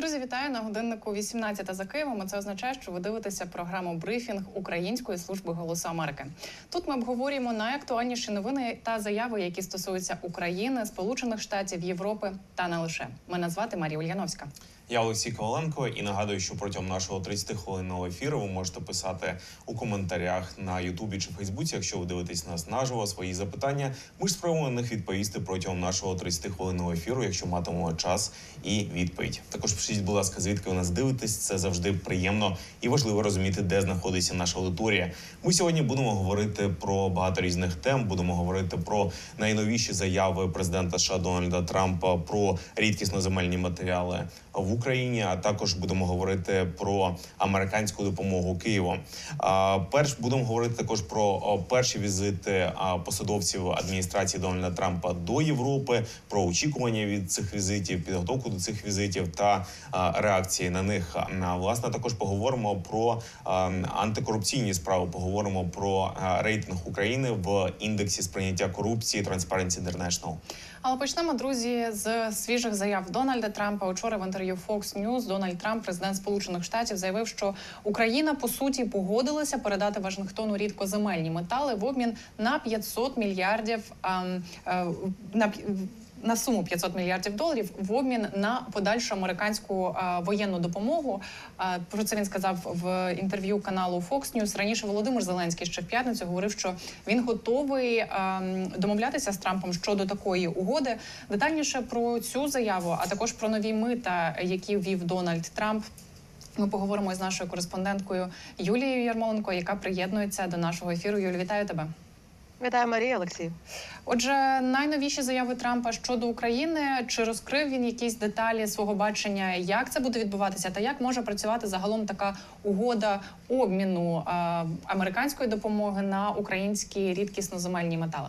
Друзі, вітаю на годиннику 18 за Києвом. Це означає, що ви дивитеся програму брифінг Української служби голосу Америки. Тут ми обговорюємо найактуальніші новини та заяви, які стосуються України, Сполучених Штатів, Європи та не лише. Мене звати Марія Ульяновська. Я Олексій Коваленко і нагадую, що протягом нашого 30 хвилинного ефіру ви можете писати у коментарях на Ютубі чи Фейсбуці, якщо ви дивитесь нас наживо, свої запитання. Ми ж спробуємо на них відповісти протягом нашого 30 хвилинного ефіру, якщо матимемо час і відповідь. Також пишіть, будь ласка, звідки ви нас дивитесь. Це завжди приємно і важливо розуміти, де знаходиться наша аудиторія. Ми сьогодні будемо говорити про багато різних тем. Будемо говорити про найновіші заяви президента США Дональда Трампа про рідкісно земельні матеріали в Україні. А також будемо говорити про американську допомогу Києву. Перш будемо говорити також про перші візити посадовців адміністрації Дональда Трампа до Європи, про очікування від цих візитів, підготовку до цих візитів та реакції на них. Власне також поговоримо про антикорупційні справи. Поговоримо про рейтинг України в індексі сприйняття корупції Transparency International. Але почнемо, друзі, з свіжих заяв Дональда Трампа. Учора в інтерв'ю Fox News Дональд Трамп, президент Сполучених Штатів, заявив, що Україна по суті погодилася передати Вашингтону рідкоземельні метали в обмін на 500 мільярдів ем, е, на на суму 500 мільярдів доларів в обмін на подальшу американську воєнну допомогу. Про це він сказав в інтерв'ю каналу Fox News. Раніше Володимир Зеленський ще в п'ятницю говорив, що він готовий домовлятися з Трампом щодо такої угоди. Детальніше про цю заяву, а також про нові мита, які ввів Дональд Трамп. Ми поговоримо з нашою кореспонденткою Юлією Ярмоленко, яка приєднується до нашого ефіру. Юлі, вітаю тебе. Вітаю, Марія Олексій. Отже, найновіші заяви Трампа щодо України чи розкрив він якісь деталі свого бачення, як це буде відбуватися, та як може працювати загалом така угода обміну е, американської допомоги на українські рідкісноземельні метали?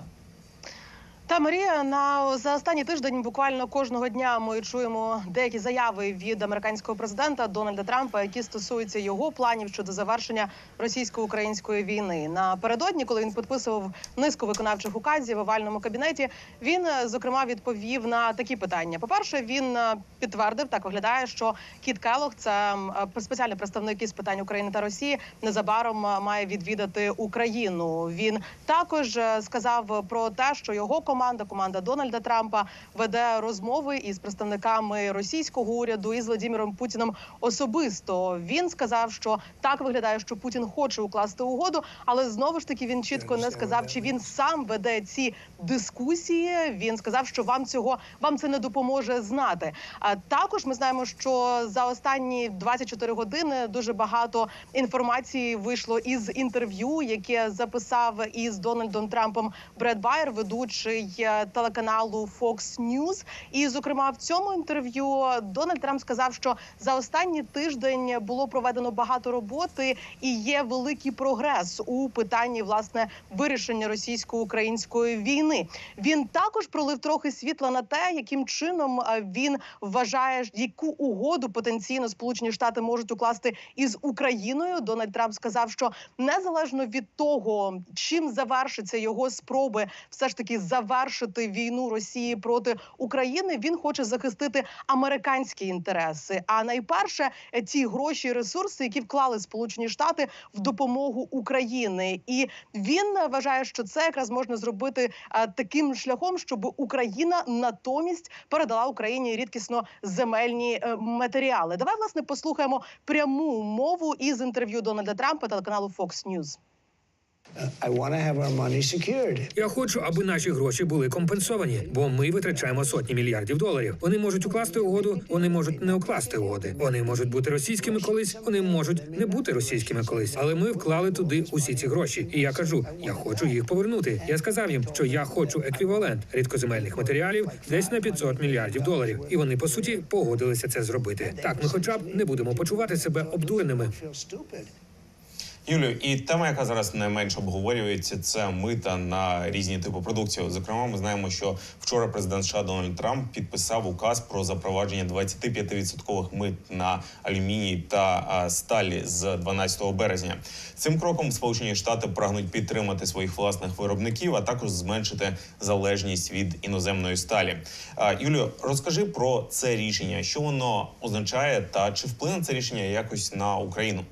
Та Марія на за останній тиждень буквально кожного дня ми чуємо деякі заяви від американського президента Дональда Трампа, які стосуються його планів щодо завершення російсько-української війни. Напередодні, коли він підписував низку виконавчих указів в овальному кабінеті, він е, зокрема відповів на такі питання. По перше, він е, підтвердив так виглядає, що Кіт Келох, це е, спеціальний представник із питань України та Росії, незабаром має відвідати Україну. Він також сказав про те, що його команда, команда Дональда Трампа, веде розмови із представниками російського уряду і з Владимиром Путіним особисто. Він сказав, що так виглядає, що Путін хоче укласти угоду, але знову ж таки він чітко не сказав, чи він сам веде ці дискусії. Він сказав, що вам цього вам це не допоможе знати. А також ми знаємо, що за останні 24 години дуже багато інформації вийшло із інтерв'ю, яке записав із Дональдом Трампом Бред Байер, ведучий телеканалу Fox News. І, зокрема, в цьому інтерв'ю Дональд Трамп сказав, що за останній тиждень було проведено багато роботи і є великий прогрес у питанні власне вирішення російсько-української війни. Він також пролив трохи світла на те, яким чином е, він вважає, яку угоду потенційно Сполучені Штати можуть укласти із Україною. Дональд Трамп сказав, що незалежно від того, чим завершиться його спроби, все ж таки завершити війну Росії проти України, він хоче захистити американські інтереси. А найперше е, ті гроші, і ресурси, які вклали Сполучені Штати в допомогу Україні, і він вважає, що це якраз можна зробити е, таким шляхом, щоб Україна натомість передала Україні рідкісно земельні е, матеріали. Давай власне послухаємо пряму мову із інтерв'ю Дональда Трампа телеканалу Fox News. Я хочу, аби наші гроші були компенсовані, бо ми витрачаємо сотні мільярдів доларів. Вони можуть укласти угоду, вони можуть не укласти угоди. Вони можуть бути російськими колись, вони можуть не бути російськими колись. Але ми вклали туди усі ці гроші. І я кажу, я хочу їх повернути. Я сказав їм, що я хочу еквівалент рідкоземельних матеріалів десь на 500 мільярдів доларів. І вони по суті погодилися це зробити. Так, ми, хоча б не будемо почувати себе обдуреними. Юлю, і тема, яка зараз найменше обговорюється, це мита на різні типи продукції. Зокрема, ми знаємо, що вчора президент США Дональд Трамп підписав указ про запровадження 25% мит на алюміній та сталі з 12 березня. Цим кроком Сполучені Штати прагнуть підтримати своїх власних виробників, а також зменшити залежність від іноземної сталі. А, Юлю, розкажи про це рішення, що воно означає, та чи вплине це рішення якось на Україну?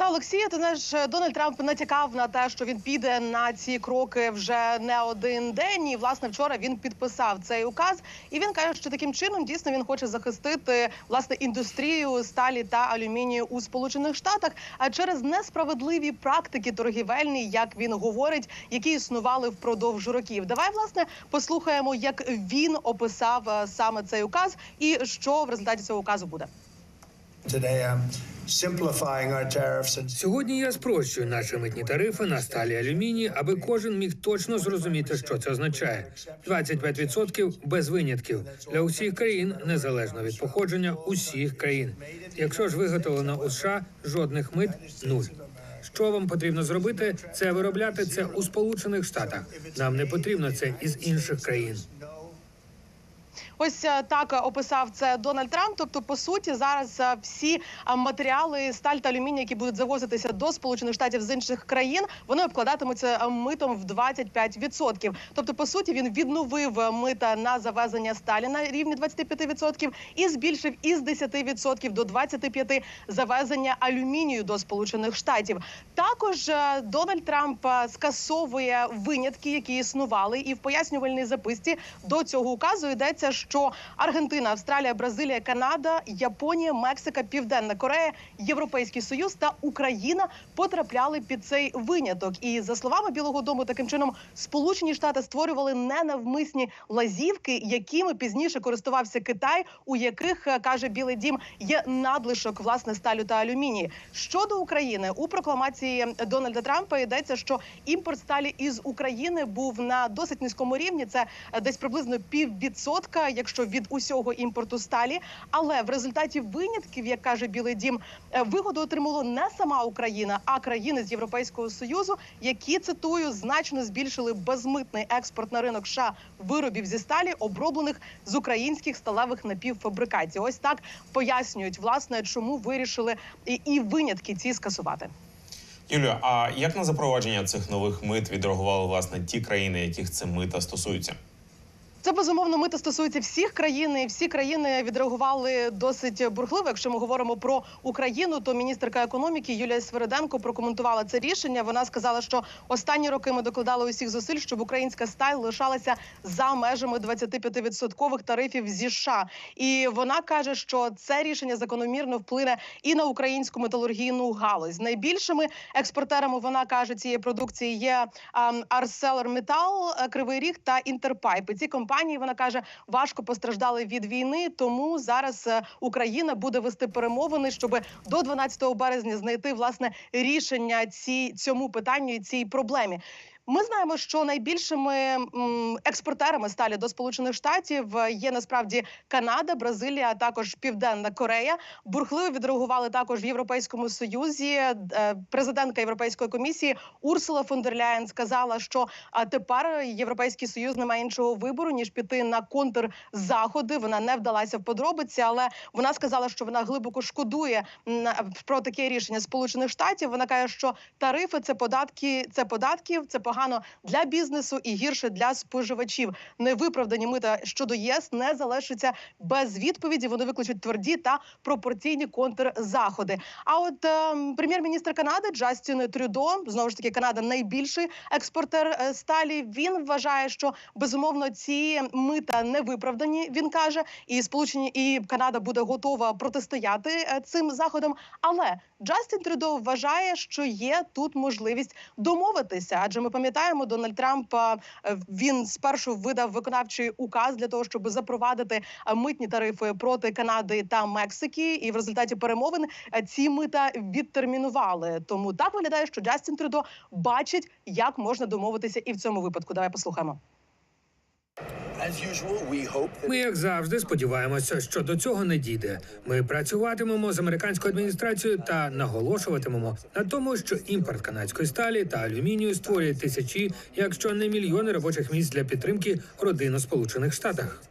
Та Олексія, ти знаєш, Дональд Трамп натякав на те, що він піде на ці кроки вже не один день. І власне вчора він підписав цей указ. І він каже, що таким чином дійсно він хоче захистити власне індустрію сталі та алюмінію у Сполучених Штатах. А через несправедливі практики торгівельні, як він говорить, які існували впродовж років. Давай власне послухаємо, як він описав е, саме цей указ, і що в результаті цього указу буде. Сьогодні я спрощую наші митні тарифи на сталі алюміній, аби кожен міг точно зрозуміти, що це означає. 25% без винятків для усіх країн, незалежно від походження усіх країн. Якщо ж виготовлено у США, жодних мит нуль. Що вам потрібно зробити? Це виробляти це у Сполучених Штатах. Нам не потрібно це із інших країн. Ось е, так е, описав це Дональд Трамп. Тобто, по суті, зараз е, всі матеріали сталь та алюміній, які будуть завозитися до сполучених штатів з інших країн, вони обкладатимуться митом в 25%. Тобто, по суті, він відновив мита на завезення сталі на рівні 25% і збільшив із 10% до 25% завезення алюмінію до сполучених штатів. Також Дональд Трамп скасовує винятки, які існували, і в пояснювальній записці до цього указу йдеться, що Аргентина, Австралія, Бразилія, Канада, Японія, Мексика, Південна Корея, Європейський Союз та Україна потрапляли під цей виняток. І за словами Білого Дому, таким чином Сполучені Штати створювали ненавмисні лазівки, якими пізніше користувався Китай, у яких е, каже Білий Дім є надлишок власне сталю та алюмінії. Щодо України у прокламації Дональда Трампа йдеться, що імпорт сталі із України був на досить низькому рівні. Це е, десь приблизно піввідсотка, якщо від усього імпорту сталі. Але в результаті винятків, як каже Білий Дім, е, вигоду отримало не сама Україна, а країни з Європейського союзу, які цитую значно збільшили безмитний експорт на ринок США виробів зі сталі, оброблених з українських сталевих напівфабрикацій. Ось так пояснюють власне, чому вирішили і, і винятки ці скасувати. Юлію, а як на запровадження цих нових мит відреагували власне ті країни, яких це мита стосуються? Це безумовно мито стосується всіх країн. і Всі країни відреагували досить бурхливо. Якщо ми говоримо про Україну, то міністерка економіки Юлія Свериденко прокоментувала це рішення. Вона сказала, що останні роки ми докладали усіх зусиль, щоб українська сталь лишалася за межами 25% тарифів зі США. І вона каже, що це рішення закономірно вплине і на українську металургійну галузь. Найбільшими експортерами вона каже цієї продукції є ем, ArcelorMittal, е, Кривий Ріг та Інтерпайп. Ці компанії вона каже важко постраждали від війни. Тому зараз е, Україна буде вести перемовини, щоб до 12 березня знайти власне рішення ці цьому питанню і цій проблемі. Ми знаємо, що найбільшими експортерами сталі до сполучених штатів є насправді Канада, Бразилія, а також Південна Корея. Бурхливо відреагували також в Європейському Союзі. Е, Президентка Європейської комісії Урсула фон дер Ляєн сказала, що тепер Європейський Союз не має іншого вибору ніж піти на контрзаходи. Вона не вдалася в подробиці, але вона сказала, що вона глибоко шкодує про таке рішення Сполучених Штатів. Вона каже, що тарифи це податки, це податків, це погано для бізнесу і гірше для споживачів. Невиправдані мита щодо ЄС не залишаться без відповіді. Вони викличуть тверді та пропорційні контрзаходи. А от е, прем'єр-міністр Канади Джастін Трюдо знову ж таки Канада найбільший експортер е, сталі. Він вважає, що безумовно ці мита не виправдані. Він каже, і сполучені і Канада буде готова протистояти е, цим заходам. Але Джастін Трюдо вважає, що є тут можливість домовитися, адже ми пам'ятаємо, Дональд Трамп е, він спершу видав виконавчий указ для того, щоб запровадити е, митні тарифи проти Канади та Мексики, і в результаті перемовин е, ці мита відтермінували. Тому так виглядає, що Джастін Трюдо бачить, як можна домовитися і в цьому випадку. Давай послухаємо. Ми, як завжди, сподіваємося, що до цього не дійде. Ми працюватимемо з американською адміністрацією та наголошуватимемо на тому, що імпорт канадської сталі та алюмінію створює тисячі, якщо не мільйони робочих місць для підтримки родин у Сполучених Штатах.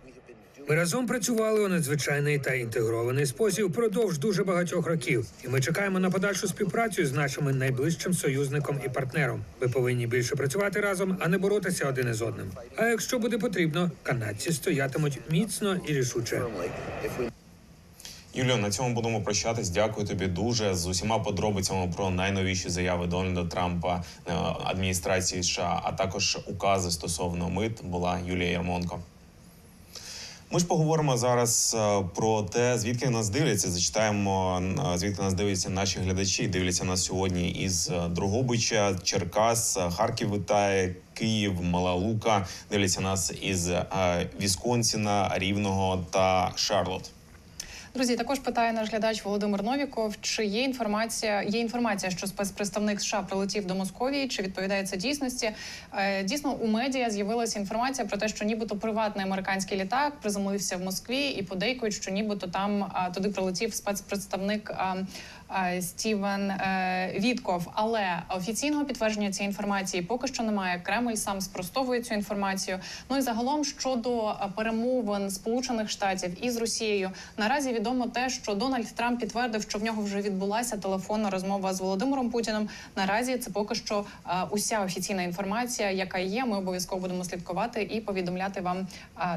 Ми разом працювали у надзвичайний та інтегрований спосіб впродовж дуже багатьох років, і ми чекаємо на подальшу співпрацю з нашим найближчим союзником і партнером. Ми повинні більше працювати разом, а не боротися один із одним. А якщо буде потрібно, канадці стоятимуть міцно і рішуче. Юліо, на цьому будемо прощатись. Дякую тобі дуже з усіма подробицями про найновіші заяви Дональда Трампа е, адміністрації США, а також укази стосовно мит. Була Юлія Ярмонко. Ми ж поговоримо зараз е, про те, звідки нас дивляться. Зачитаємо е, звідки нас дивляться наші глядачі. Дивляться нас сьогодні із Другобича, Дрогобича, Черкас, е, Харків вітає, Київ, Мала Лука. Дивляться нас із е, Вісконсіна, Рівного та Шарлот. Друзі, також питає наш глядач Володимир Новіков. Чи є інформація? Є інформація, що спецпредставник США прилетів до Московії? Чи відповідає це дійсності? Е, Дійсно, у медіа з'явилася інформація про те, що нібито приватний американський літак приземлився в Москві, і подейкують, що нібито там туди прилетів спецпредставник Стівен е, Вітков. Але офіційного підтвердження цієї інформації поки що немає. Кремль сам спростовує цю інформацію. Ну і загалом щодо перемовин Сполучених Штатів із Росією, наразі відомо те, що Дональд Трамп підтвердив, що в нього вже відбулася телефонна розмова з Володимиром Путіним. Наразі це поки що уся офіційна інформація, яка є. Ми обов'язково будемо слідкувати і повідомляти вам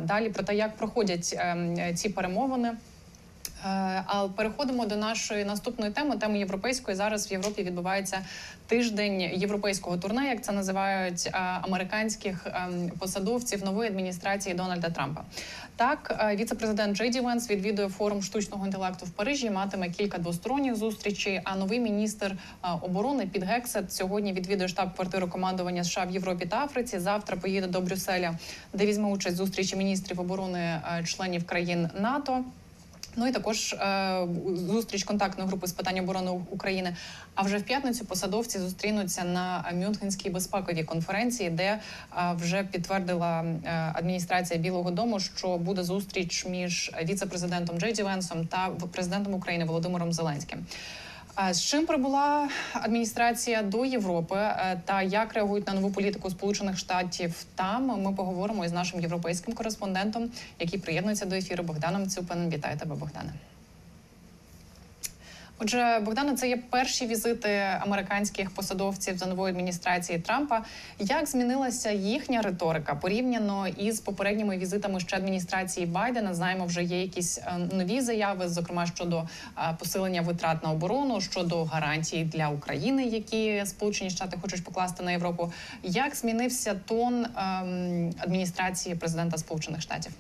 далі про те, як проходять ем, ці перемовини. Е, А переходимо до нашої наступної теми, теми європейської. Зараз в Європі відбувається тиждень європейського турне, як це називають е, американських ем, посадовців нової адміністрації Дональда Трампа. Так, е, віце-президент Джей Венс відвідує форум штучного інтелекту в Парижі. Матиме кілька двосторонніх зустрічей. А новий міністр оборони Піт Гексет сьогодні відвідує штаб-квартиру командування США в Європі та Африці. Завтра поїде до Брюсселя, де візьме участь зустрічі міністрів оборони членів країн НАТО. Ну і також е, зустріч контактної групи з питань оборони України. А вже в п'ятницю посадовці зустрінуться на Мюнхенській безпековій конференції, де е, вже підтвердила е, адміністрація Білого Дому, що буде зустріч між віце-президентом Джей Ді Венсом та президентом України Володимиром Зеленським. З чим прибула адміністрація до Європи е, та як реагують на нову політику Сполучених Штатів там? Ми поговоримо із нашим європейським кореспондентом, який приєднується до ефіру Богданом Цюпин. Вітаю тебе, Богдане. Отже, Богдане, це є перші візити американських посадовців за нової адміністрації Трампа. Як змінилася їхня риторика порівняно із попередніми візитами ще адміністрації Байдена? Знаємо, вже є якісь е, нові заяви, зокрема щодо е, посилення витрат на оборону, щодо гарантій для України, які Сполучені Штати хочуть покласти на Європу. Як змінився тон ем, адміністрації президента Сполучених Штатів?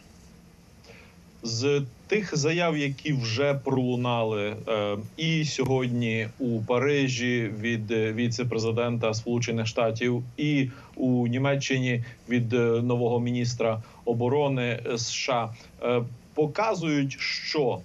З тих заяв, які вже пролунали е, і сьогодні у Парижі від е, віце-президента Сполучених Штатів, і у Німеччині від е, нового міністра оборони США, показують, що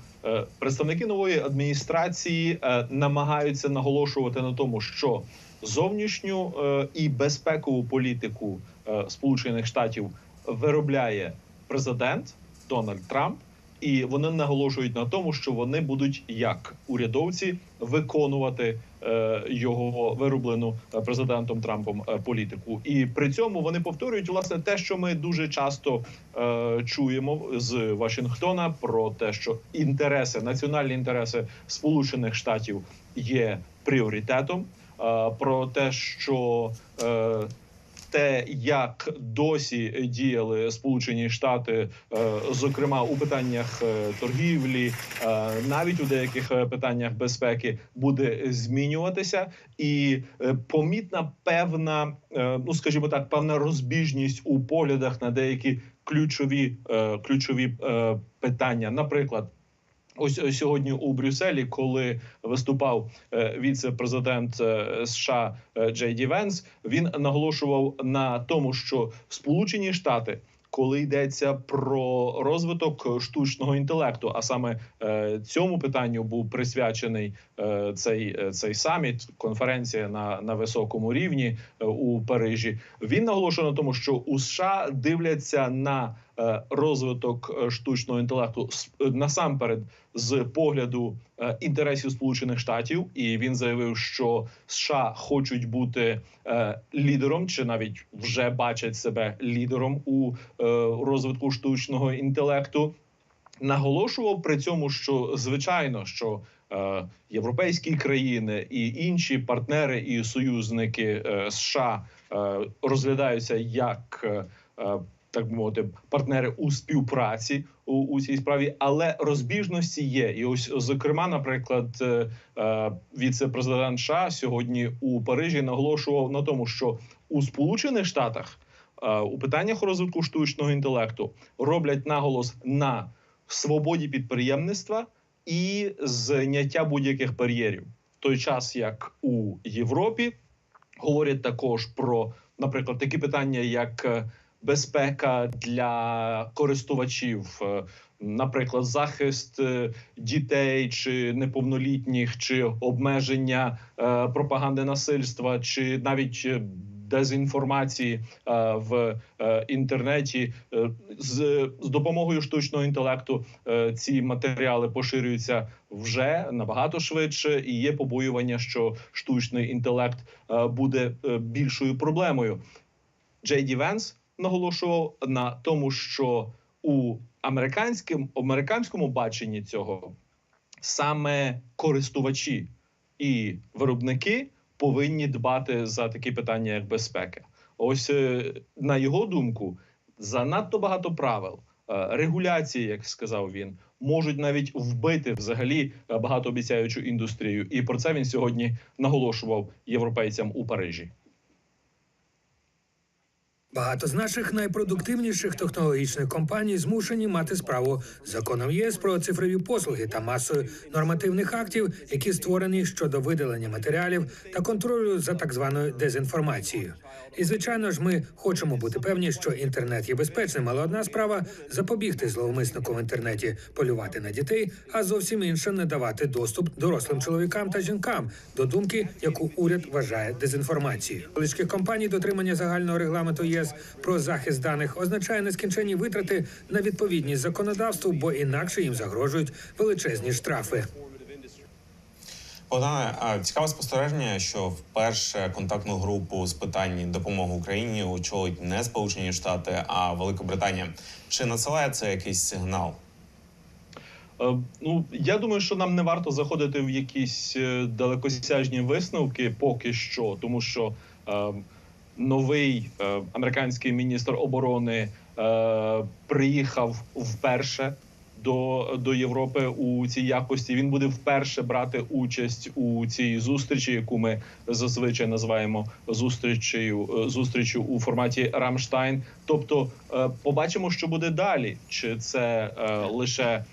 представники нової адміністрації намагаються наголошувати на тому, що зовнішню і безпекову політику Сполучених Штатів виробляє президент Дональд Трамп. І вони наголошують на тому, що вони будуть як урядовці виконувати е, його вироблену е, президентом Трампом е, політику. І при цьому вони повторюють власне те, що ми дуже часто чуємо з Вашингтона про те, що інтереси, національні інтереси Сполучених Штатів є пріоритетом. Про те, що те, як досі діяли Сполучені Штати, е, зокрема у питаннях е, торгівлі, е, навіть у деяких питаннях безпеки, буде змінюватися, і помітна певна, ну скажімо так, певна розбіжність у поглядах на деякі ключові ключові питання, наприклад. Ось ось сьогодні у Брюсселі, коли виступав е, віце-президент е, США е, Джей Ді Венс, він наголошував на тому, що Сполучені Штати, коли йдеться про розвиток штучного інтелекту, а саме е, цьому питанню був присвячений е, цей, е, цей саміт, конференція на, на високому рівні е, у Парижі. Він наголошував на тому, що у США дивляться на е, розвиток е, штучного інтелекту е, насамперед з погляду е, інтересів Сполучених Штатів, і він заявив, що США хочуть бути е, лідером, чи навіть вже бачать себе лідером у е, розвитку штучного інтелекту. Наголошував при цьому, що звичайно, що е, європейські країни і інші партнери і союзники е, США е, розглядаються як е, е, так мовити партнери у співпраці у, у цій справі, але розбіжності є. І ось зокрема, наприклад, е, е, віце-президент США сьогодні у Парижі наголошував на тому, що у Сполучених Штатах е, у питаннях розвитку штучного інтелекту роблять наголос на свободі підприємництва і зняття будь-яких бар'єрів. В той час як у Європі говорять також про, наприклад, такі питання, як безпека для користувачів, е, наприклад, захист е, дітей чи неповнолітніх, чи обмеження е, пропаганди насильства, чи навіть дезінформації в інтернеті з, з допомогою штучного інтелекту ці матеріали поширюються вже набагато швидше, і є побоювання, що штучний інтелект буде більшою проблемою. Джей Ді Венс наголошував на тому, що у американському, американському баченні цього саме користувачі і виробники повинні дбати за такі питання, як безпека. Ось е, на його думку, занадто багато правил, е, регуляції, як сказав він, можуть навіть вбити взагалі е, багатообіцяючу індустрію. І про це він сьогодні наголошував європейцям у Парижі. Багато з наших найпродуктивніших технологічних компаній змушені мати справу з законом ЄС про цифрові послуги та масою нормативних актів, які створені щодо видалення матеріалів та контролю за так званою дезінформацією. І звичайно ж, ми хочемо бути певні, що інтернет є безпечним, але одна справа запобігти зловмиснику в інтернеті, полювати на дітей, а зовсім інша не давати доступ дорослим чоловікам та жінкам до думки, яку уряд вважає дезінформацією. Величких компаній дотримання загального регламенту ЄС про захист даних означає нескінченні витрати на відповідність законодавству, бо інакше їм загрожують величезні штрафи. Богдане, цікаве спостереження, що вперше контактну групу з питань допомоги Україні очолить не Сполучені Штати, а Велика Британія. Чи надсилає це якийсь сигнал? Е, Ну я думаю, що нам не варто заходити в якісь е, далекосяжні висновки поки що, тому що е, новий е, американський міністр оборони е, приїхав вперше. До, до Європи у цій якості він буде вперше брати участь у цій зустрічі, яку ми зазвичай називаємо зустрічею е, зустрічю у форматі Рамштайн. Тобто, е, побачимо, що буде далі, чи це е, лише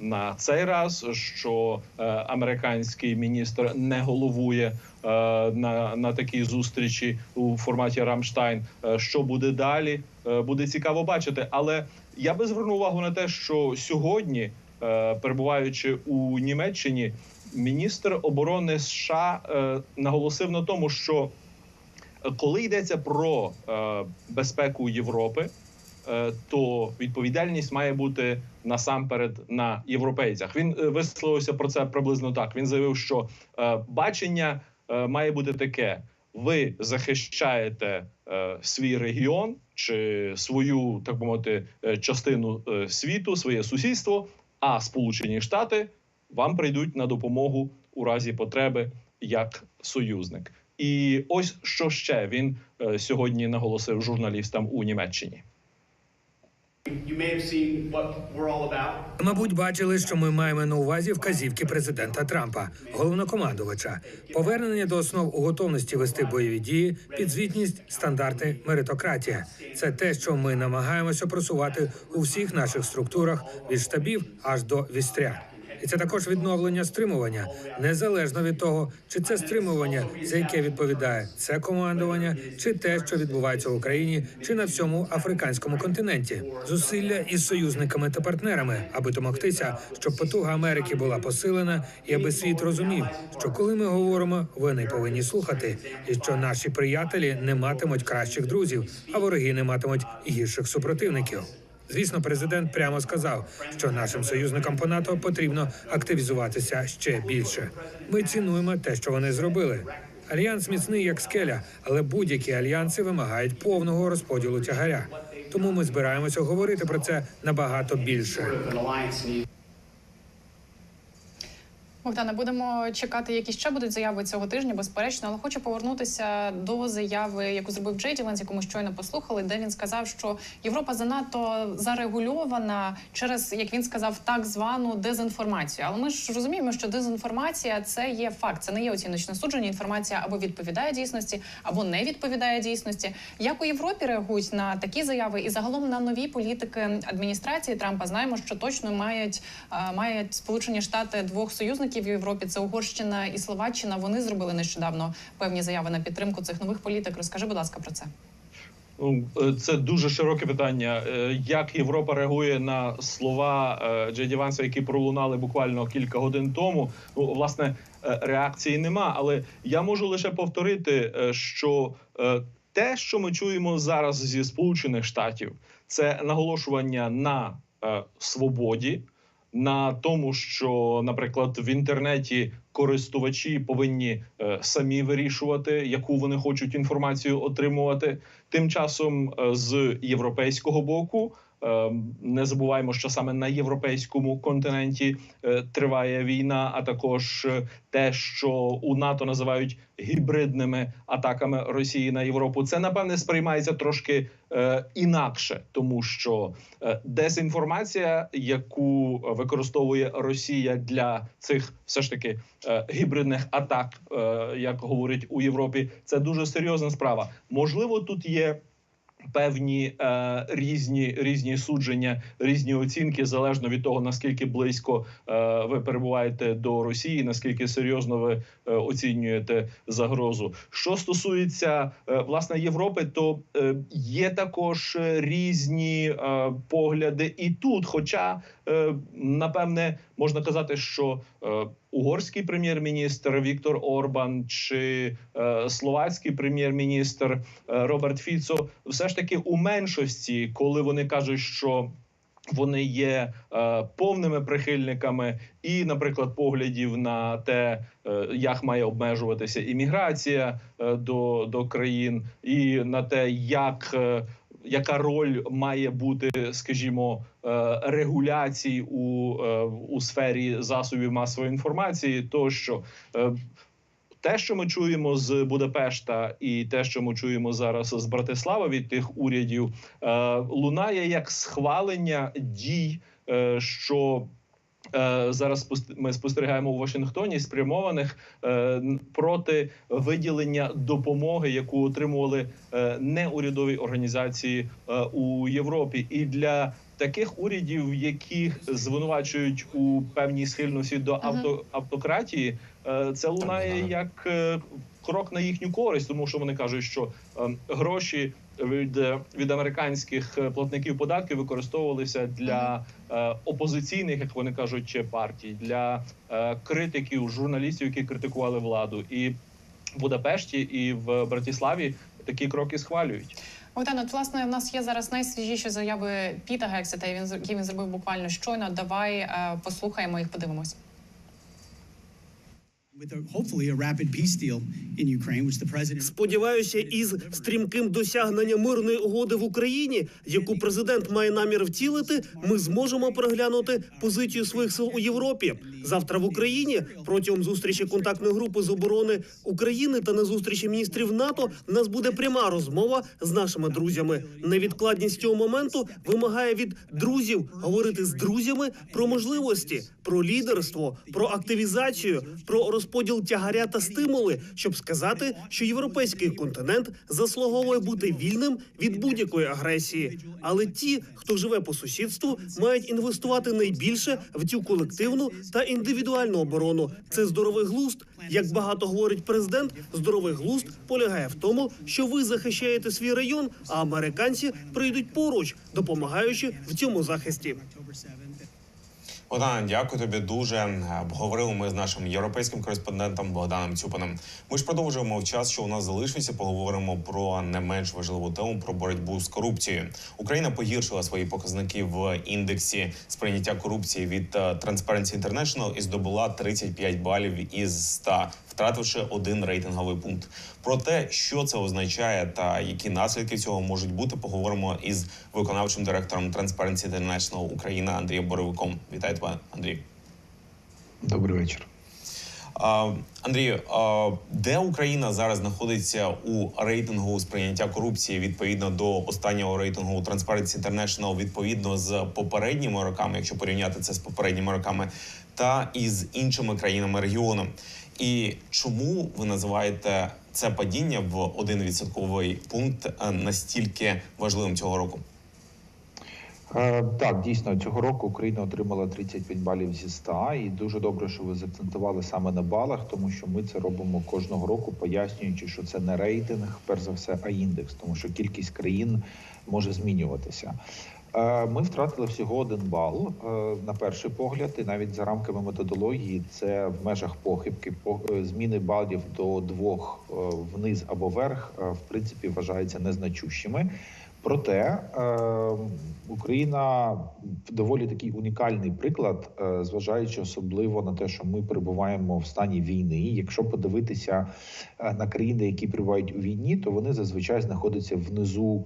на цей раз, що е, американський міністр не головує е, на, на такій зустрічі у форматі Рамштайн. Е, Що буде далі? Е, Буде цікаво бачити. Але я би звернув увагу на те, що сьогодні, е, перебуваючи у Німеччині, міністр оборони США е, наголосив на тому, що е, коли йдеться про е, безпеку Європи, е, то відповідальність має бути насамперед на європейцях. Він е, висловився про це приблизно так. Він заявив, що е, бачення е, має бути таке: ви захищаєте е, свій регіон чи свою, так би мовити, е, частину е, світу, своє сусідство. А Сполучені Штати вам прийдуть на допомогу у разі потреби як союзник. І ось що ще він е, сьогодні наголосив журналістам у Німеччині. Мабуть, бачили, що ми маємо на увазі вказівки президента Трампа, головнокомандувача, повернення до основ у готовності вести бойові дії, підзвітність, стандарти, меритократія. Це те, що ми намагаємося просувати у всіх наших структурах від штабів аж до вістря. І це також відновлення стримування, незалежно від того, чи це стримування, за яке відповідає це командування, чи те, що відбувається в Україні, чи на всьому африканському континенті, зусилля із союзниками та партнерами, аби домогтися, щоб потуга Америки була посилена, і аби світ розумів, що коли ми говоримо, ви не повинні слухати, і що наші приятелі не матимуть кращих друзів, а вороги не матимуть гірших супротивників. Звісно, президент прямо сказав, що нашим союзникам по НАТО потрібно активізуватися ще більше. Ми цінуємо те, що вони зробили. Альянс міцний як скеля, але будь-які альянси вимагають повного розподілу тягаря. Тому ми збираємося говорити про це набагато більше. Богдане, будемо чекати, які ще будуть заяви цього тижня, безперечно. Але хочу повернутися до заяви, яку зробив Джей Ді Венс, яку ми щойно послухали, де він сказав, що Європа занадто зарегульована через, як він сказав, так звану дезінформацію. Але ми ж розуміємо, що дезінформація це є факт, це не є оціночне судження. Інформація або відповідає дійсності, або не відповідає дійсності. Як у Європі реагують на такі заяви і загалом на нові політики адміністрації Трампа? Знаємо, що точно мають, мають Сполучені Штати двох союзників в Європі. Це Угорщина і Словаччина. Вони зробили нещодавно певні заяви на підтримку цих нових політик. Розкажи, будь ласка, про це. Ну, е, Це дуже широке питання. Е, Як Європа реагує на слова е, Джеді Ванса, які пролунали буквально кілька годин тому? Ну, власне, реакції нема. Але я можу лише повторити, що те, що ми чуємо зараз зі Сполучених Штатів, це наголошування на свободі. На тому, що, наприклад, в інтернеті користувачі повинні е, самі вирішувати, яку вони хочуть інформацію отримувати. Тим часом е, з європейського боку не забуваємо, що саме на європейському континенті е, триває війна, а також е, те, що у НАТО називають гібридними атаками Росії на Європу. Це напевне сприймається трошки е, інакше, тому що дезінформація, яку використовує Росія для цих все ж таки гібридних атак, як говорять у Європі, це дуже серйозна справа. Можливо, тут є. Певні е, різні різні судження, різні оцінки залежно від того наскільки близько е, ви перебуваєте до Росії, наскільки серйозно ви е, оцінюєте загрозу. Що стосується е, власне Європи, то е, є також різні е, погляди і тут. Хоча е, напевне можна казати, що е, угорський прем'єр-міністр Віктор Орбан чи е, словацький прем'єр-міністр е, Роберт Фіцо все ж таки у меншості, коли вони кажуть, що вони є е, повними прихильниками і, наприклад, поглядів на те, е, як має обмежуватися імміграція е, до, до країн, і на те, як е, яка роль має бути, скажімо, е, регуляцій у, е, у сфері засобів масової інформації, тощо. що те, що ми чуємо з Будапешта, і те, що ми чуємо зараз з Братислава від тих урядів, е, лунає як схвалення дій, е, що е, зараз спос- ми спостерігаємо у Вашингтоні, спрямованих е, проти виділення допомоги, яку отримували е, неурядові організації е, у Європі, і для таких урядів, яких звинувачують у певній схильності до авто, автократії, е, це лунає як е, крок на їхню користь, тому що вони кажуть, що е, гроші від, від американських е, платників податків використовувалися для е, опозиційних, як вони кажуть, партій, для е, критиків, журналістів, які критикували владу, і в Будапешті, і в Братиславі такі кроки схвалюють. Богдан, от власне в нас є зараз найсвіжіші заяви Піта Гексета, він які він зробив буквально щойно. Давай послухаємо їх, подивимось. Сподіваюся, із стрімким досягненням мирної угоди в Україні, яку президент має намір втілити, ми зможемо переглянути позицію своїх сил у Європі. Завтра в Україні протягом зустрічі контактної групи з оборони України та на зустрічі міністрів НАТО в нас буде пряма розмова з нашими друзями. Невідкладність цього моменту вимагає від друзів говорити з друзями про можливості, про лідерство, про активізацію, про розподіл тягаря та стимули, щоб сказати, що європейський континент заслуговує бути вільним від будь-якої агресії. Але ті, хто живе по сусідству, мають інвестувати найбільше в цю колективну та індивідуальну оборону. Це здоровий глузд. Як багато говорить президент, здоровий глузд полягає в тому, що ви захищаєте свій район, а американці прийдуть поруч, допомагаючи в цьому захисті. October 7th. Богдан, дякую тобі дуже. Обговорили Говорили ми з нашим європейським кореспондентом Богданом Цюпаном. Ми ж продовжуємо в час, що у нас залишився. Поговоримо про не менш важливу тему про боротьбу з корупцією. Україна погіршила свої показники в індексі сприйняття корупції від е, Transparency International і здобула 35 балів із 100, втративши один рейтинговий пункт. Про те, що це означає та які наслідки цього можуть бути, поговоримо із виконавчим директором Transparency International Україна Андрієм Боровиком. Вітаю тебе, Андрій. Добрий вечір. Андрію, де Україна зараз знаходиться у рейтингу сприйняття корупції відповідно до останнього рейтингу Transparency International, відповідно з попередніми роками, якщо порівняти це з попередніми роками, та із іншими країнами регіону? І чому ви називаєте це падіння в один відсотковий пункт е, настільки важливим цього року? Е, Так, дійсно, цього року Україна отримала 35 балів зі 100, і дуже добре, що ви заакцентували саме на балах, тому що ми це робимо кожного року, пояснюючи, що це не рейтинг, перш за все, а індекс, тому що кількість країн може змінюватися. Е, Ми втратили всього один бал е, на перший погляд, і навіть за рамками методології це в межах похибки. По- е, Зміни балів до двох вниз або вверх, в принципі, вважаються незначущими. Проте Україна доволі такий унікальний приклад, зважаючи особливо на те, що ми перебуваємо в стані війни. Якщо подивитися на країни, які перебувають у війні, то вони зазвичай знаходяться внизу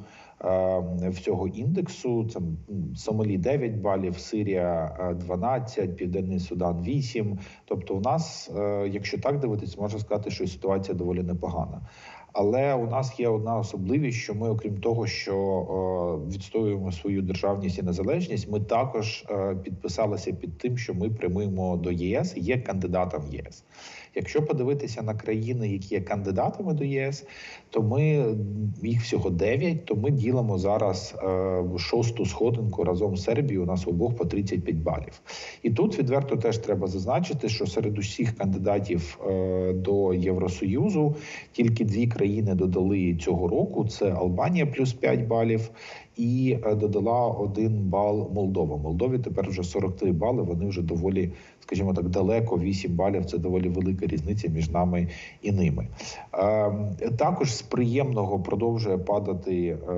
всього індексу. Це Сомалі 9 балів, Сирія е, 12, Південний Судан 8. Тобто, у нас, е, якщо так дивитись, можна сказати, що ситуація доволі непогана. Але у нас є одна особливість, що ми, окрім того, що е, відстоюємо свою державність і незалежність, ми також е, підписалися під тим, що ми прямуємо до єС, є кандидатом в ЄС. Якщо подивитися на країни, які є кандидатами до ЄС, то ми їх всього 9, то ми ділимо зараз е, шосту сходинку разом з Сербією. У нас обох по 35 балів. І тут відверто теж треба зазначити, що серед усіх кандидатів е, до Євросоюзу тільки дві країни додали цього року: це Албанія плюс 5 балів. І е, додала один бал Молдова. Молдові тепер вже 43 бали. Вони вже доволі, скажімо так, далеко. 8 балів це доволі велика різниця між нами і ними. Ем, Також з приємного продовжує падати е,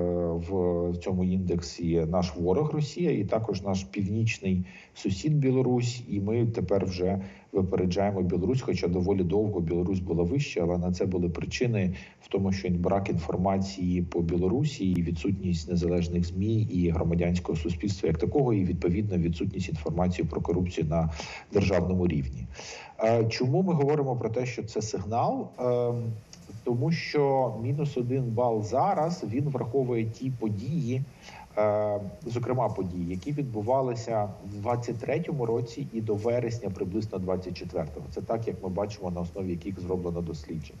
в цьому індексі наш ворог Росія, і також наш північний сусід Білорусь. І ми тепер вже випереджаємо Білорусь, хоча доволі довго Білорусь була вища, але на це були причини в тому, що брак інформації по Білорусі, і відсутність незалежних змі і громадянського суспільства як такого, і відповідно відсутність інформації про корупцію на державному рівні. Е, Чому ми говоримо про те, що це сигнал? Ем, Тому що мінус один бал зараз він враховує ті події, е, зокрема події, які відбувалися в 23-му році і до вересня, приблизно 24-го. Це так, як ми бачимо на основі яких зроблено дослідження.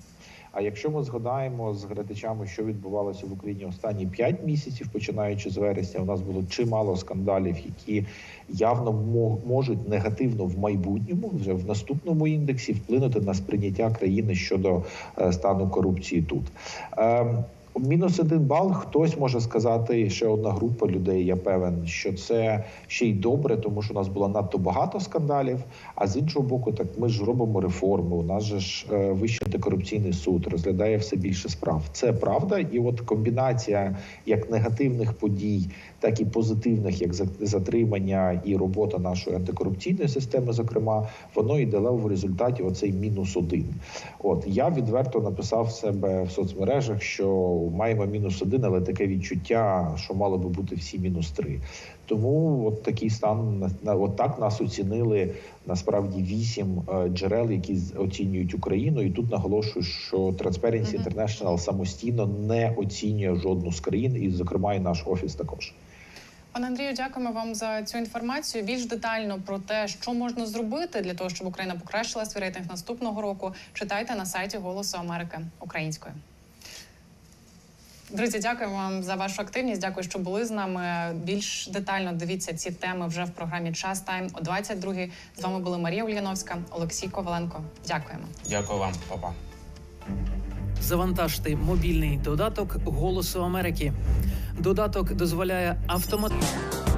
А якщо ми згадаємо з глядачами, що відбувалося в Україні останні 5 місяців, починаючи з вересня, у нас було чимало скандалів, які явно мо- можуть негативно в майбутньому, вже в наступному індексі, вплинути на сприйняття країни щодо е, стану корупції тут. Мінус один бал. Хтось може сказати, ще одна група людей. Я певен, що це ще й добре, тому що у нас було надто багато скандалів. А з іншого боку, так ми ж робимо реформи. У нас же ж е, вищий антикорупційний суд розглядає все більше справ. Це правда, і от комбінація як негативних подій, так і позитивних, як затримання і робота нашої антикорупційної системи, зокрема, воно і дало в результаті оцей мінус один. От я відверто написав себе в соцмережах, що маємо мінус один, але таке відчуття, що мало би бути всі мінус три. Тому от такий стан от так нас оцінили насправді вісім е, джерел, які оцінюють Україну. І тут наголошую, що Transparency International самостійно не оцінює жодну з країн, і зокрема і наш офіс також. Пане Андрію, дякуємо вам за цю інформацію. Більш детально про те, що можна зробити для того, щоб Україна покращила свій рейтинг наступного року. Читайте на сайті Голосу Америки українською. Друзі, дякуємо вам за вашу активність. Дякую, що були з нами. Більш детально дивіться ці теми вже в програмі Час Тайм о 22-й. З вами були Марія Ульяновська, Олексій Коваленко. Дякуємо. Дякую вам, папа. Завантажте мобільний додаток Голосу Америки. Додаток дозволяє автоматично.